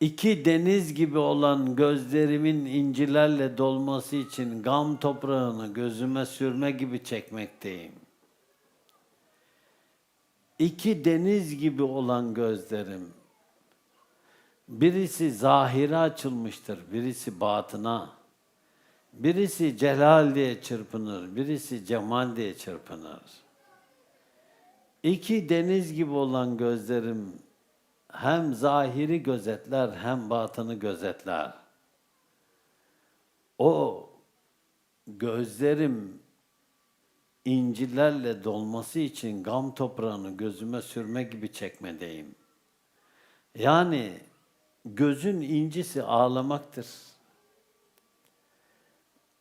İki deniz gibi olan gözlerimin incilerle dolması için gam toprağını gözüme sürme gibi çekmekteyim. İki deniz gibi olan gözlerim, birisi zahire açılmıştır, birisi batına. Birisi celal diye çırpınır, birisi cemal diye çırpınır. İki deniz gibi olan gözlerim hem zahiri gözetler hem batını gözetler. O gözlerim incilerle dolması için gam toprağını gözüme sürme gibi çekmedeyim. Yani gözün incisi ağlamaktır.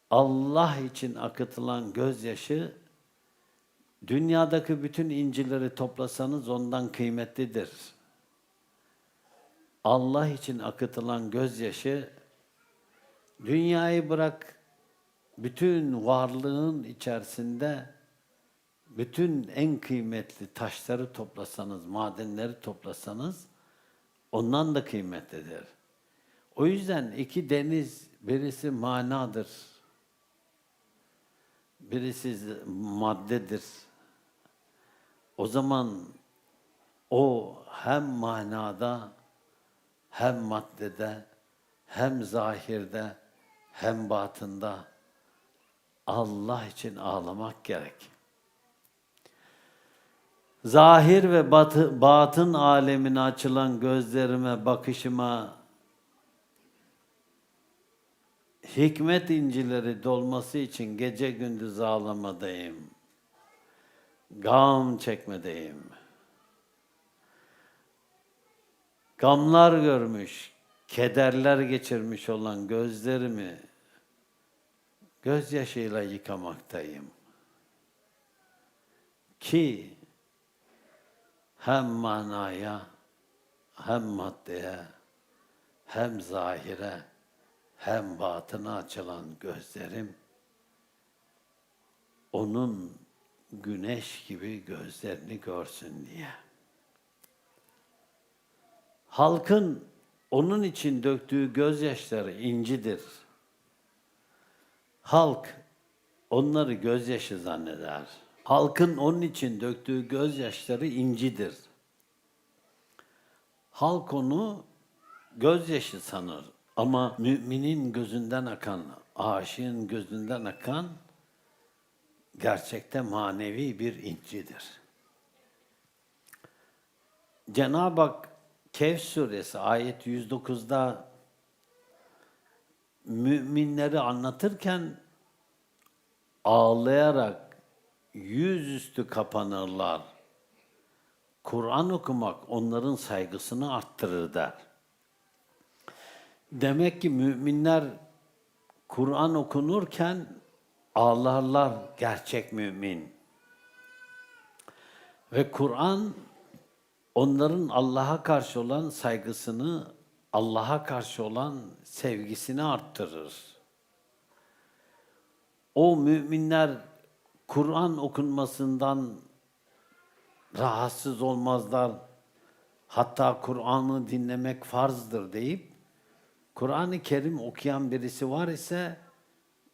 Allah için akıtılan gözyaşı dünyadaki bütün incileri toplasanız ondan kıymetlidir. Allah için akıtılan gözyaşı dünyayı bırak bütün varlığın içerisinde bütün en kıymetli taşları toplasanız, madenleri toplasanız ondan da kıymetlidir. O yüzden iki deniz birisi manadır. Birisi maddedir. O zaman o hem manada hem maddede hem zahirde hem batında Allah için ağlamak gerek. Zahir ve batı, batın alemine açılan gözlerime, bakışıma hikmet incileri dolması için gece gündüz ağlamadayım. Gam çekmedeyim. Gamlar görmüş, kederler geçirmiş olan gözlerimi gözyaşıyla yıkamaktayım. Ki hem manaya, hem maddeye, hem zahire, hem batına açılan gözlerim onun güneş gibi gözlerini görsün diye. Halkın onun için döktüğü gözyaşları incidir. Halk onları gözyaşı zanneder. Halkın onun için döktüğü gözyaşları incidir. Halk onu gözyaşı sanır. Ama müminin gözünden akan, aşığın gözünden akan gerçekte manevi bir incidir. Cenab-ı Hak Kehf suresi ayet 109'da müminleri anlatırken ağlayarak yüzüstü kapanırlar. Kur'an okumak onların saygısını arttırır der. Demek ki müminler Kur'an okunurken ağlarlar gerçek mümin. Ve Kur'an onların Allah'a karşı olan saygısını, Allah'a karşı olan sevgisini arttırır. O müminler Kur'an okunmasından rahatsız olmazlar. Hatta Kur'an'ı dinlemek farzdır deyip Kur'an-ı Kerim okuyan birisi var ise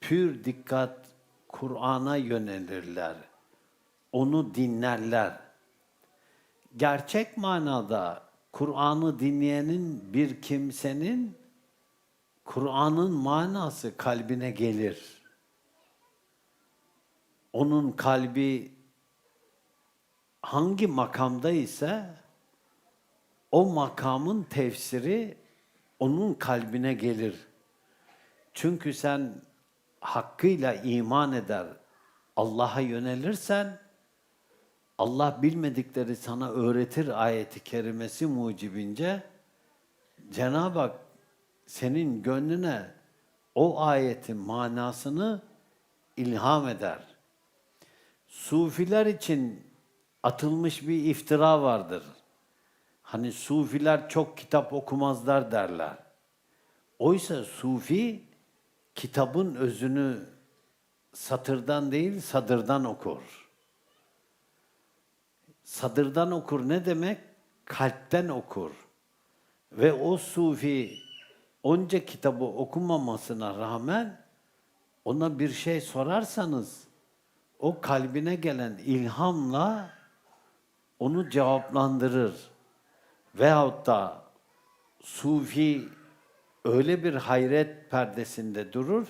pür dikkat Kur'an'a yönelirler. Onu dinlerler. Gerçek manada Kur'an'ı dinleyenin bir kimsenin Kur'an'ın manası kalbine gelir. Onun kalbi hangi makamda ise o makamın tefsiri onun kalbine gelir. Çünkü sen hakkıyla iman eder, Allah'a yönelirsen, Allah bilmedikleri sana öğretir ayeti kerimesi mucibince, Cenab-ı Hak senin gönlüne o ayetin manasını ilham eder. Sufiler için atılmış bir iftira vardır. Hani sufiler çok kitap okumazlar derler. Oysa sufi kitabın özünü satırdan değil sadırdan okur. Sadırdan okur ne demek? Kalpten okur. Ve o sufi onca kitabı okumamasına rağmen ona bir şey sorarsanız o kalbine gelen ilhamla onu cevaplandırır. Veyahut da sufi öyle bir hayret perdesinde durur,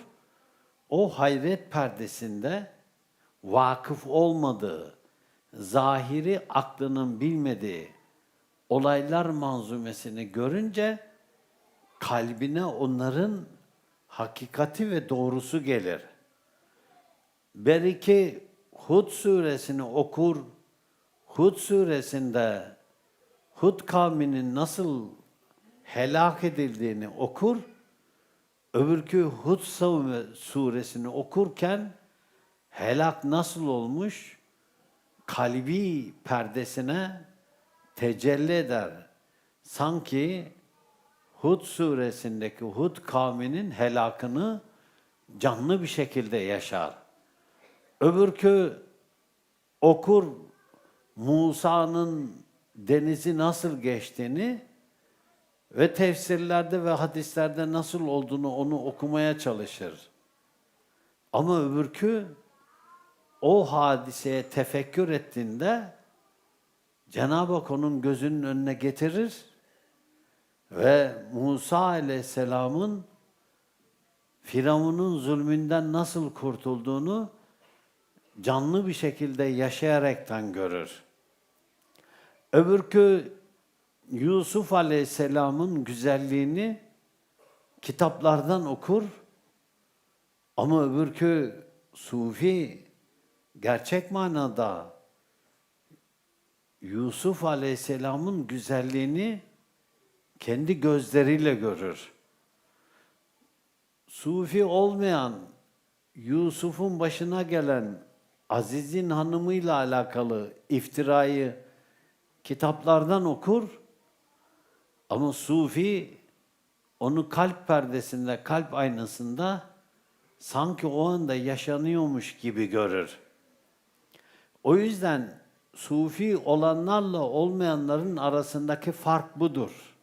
o hayret perdesinde vakıf olmadığı, zahiri aklının bilmediği olaylar manzumesini görünce kalbine onların hakikati ve doğrusu gelir. Belki Hud suresini okur, Hud suresinde Hud kavminin nasıl helak edildiğini okur, öbürkü Hud suresini okurken helak nasıl olmuş, kalbi perdesine tecelli eder. Sanki Hud suresindeki Hud kavminin helakını canlı bir şekilde yaşar. Öbürkü okur Musa'nın denizi nasıl geçtiğini ve tefsirlerde ve hadislerde nasıl olduğunu onu okumaya çalışır. Ama öbürkü o hadiseye tefekkür ettiğinde Cenab-ı Hak onun gözünün önüne getirir ve Musa aleyhisselamın Firavun'un zulmünden nasıl kurtulduğunu canlı bir şekilde yaşayaraktan görür. Öbürkü Yusuf Aleyhisselam'ın güzelliğini kitaplardan okur ama öbürkü Sufi gerçek manada Yusuf Aleyhisselam'ın güzelliğini kendi gözleriyle görür. Sufi olmayan Yusuf'un başına gelen Aziz'in hanımıyla alakalı iftirayı kitaplardan okur ama Sufi onu kalp perdesinde, kalp aynasında sanki o anda yaşanıyormuş gibi görür. O yüzden Sufi olanlarla olmayanların arasındaki fark budur.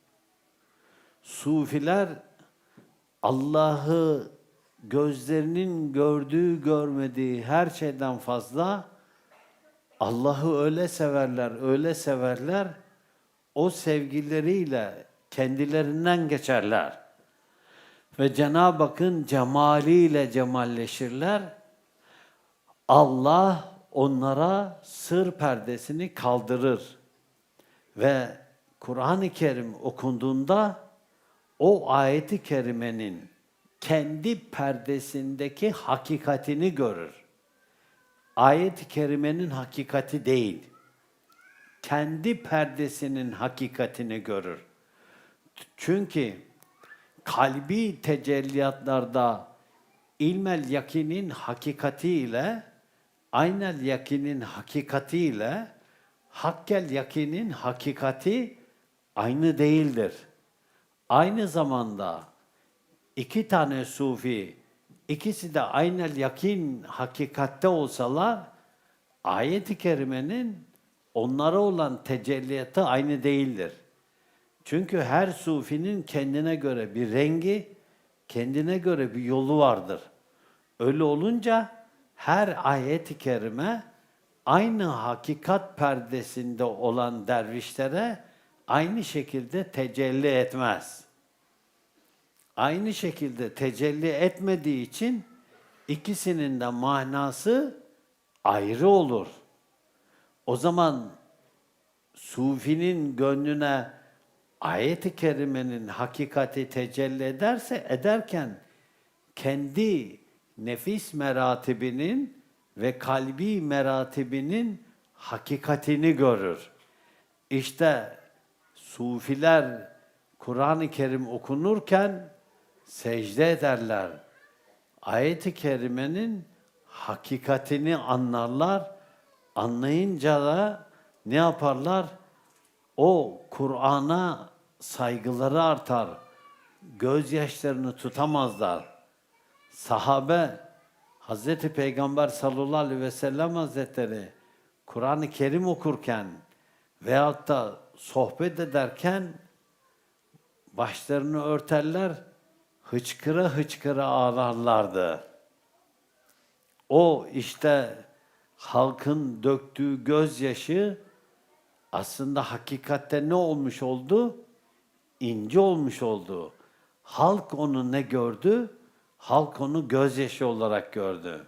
Sufiler Allah'ı gözlerinin gördüğü görmediği her şeyden fazla Allah'ı öyle severler, öyle severler, o sevgileriyle kendilerinden geçerler. Ve Cenab-ı Hakk'ın cemaliyle cemalleşirler. Allah onlara sır perdesini kaldırır. Ve Kur'an-ı Kerim okunduğunda o ayeti kerimenin kendi perdesindeki hakikatini görür. Ayet-i kerimenin hakikati değil, kendi perdesinin hakikatini görür. Çünkü kalbi tecelliyatlarda ilmel yakinin hakikatiyle, aynel yakinin hakikatiyle, hakkel yakinin hakikati aynı değildir. Aynı zamanda iki tane sufi, ikisi de aynel yakin hakikatte olsalar, ayet-i kerimenin onlara olan tecelliyatı aynı değildir. Çünkü her sufinin kendine göre bir rengi, kendine göre bir yolu vardır. Öyle olunca her ayet-i kerime aynı hakikat perdesinde olan dervişlere aynı şekilde tecelli etmez. Aynı şekilde tecelli etmediği için ikisinin de manası ayrı olur. O zaman Sufinin gönlüne ayet-i kerimenin hakikati tecelli ederse ederken kendi nefis meratibinin ve kalbi meratibinin hakikatini görür. İşte sufiler Kur'an-ı Kerim okunurken secde ederler. Ayet-i kerimenin hakikatini anlarlar. Anlayınca da ne yaparlar? O Kur'an'a saygıları artar. Gözyaşlarını tutamazlar. Sahabe Hazreti Peygamber sallallahu aleyhi ve sellem Hazretleri Kur'an-ı Kerim okurken veyahut da sohbet ederken başlarını örterler, hıçkıra hıçkıra ağlarlardı. O işte halkın döktüğü gözyaşı aslında hakikatte ne olmuş oldu? İnci olmuş oldu. Halk onu ne gördü? Halk onu gözyaşı olarak gördü.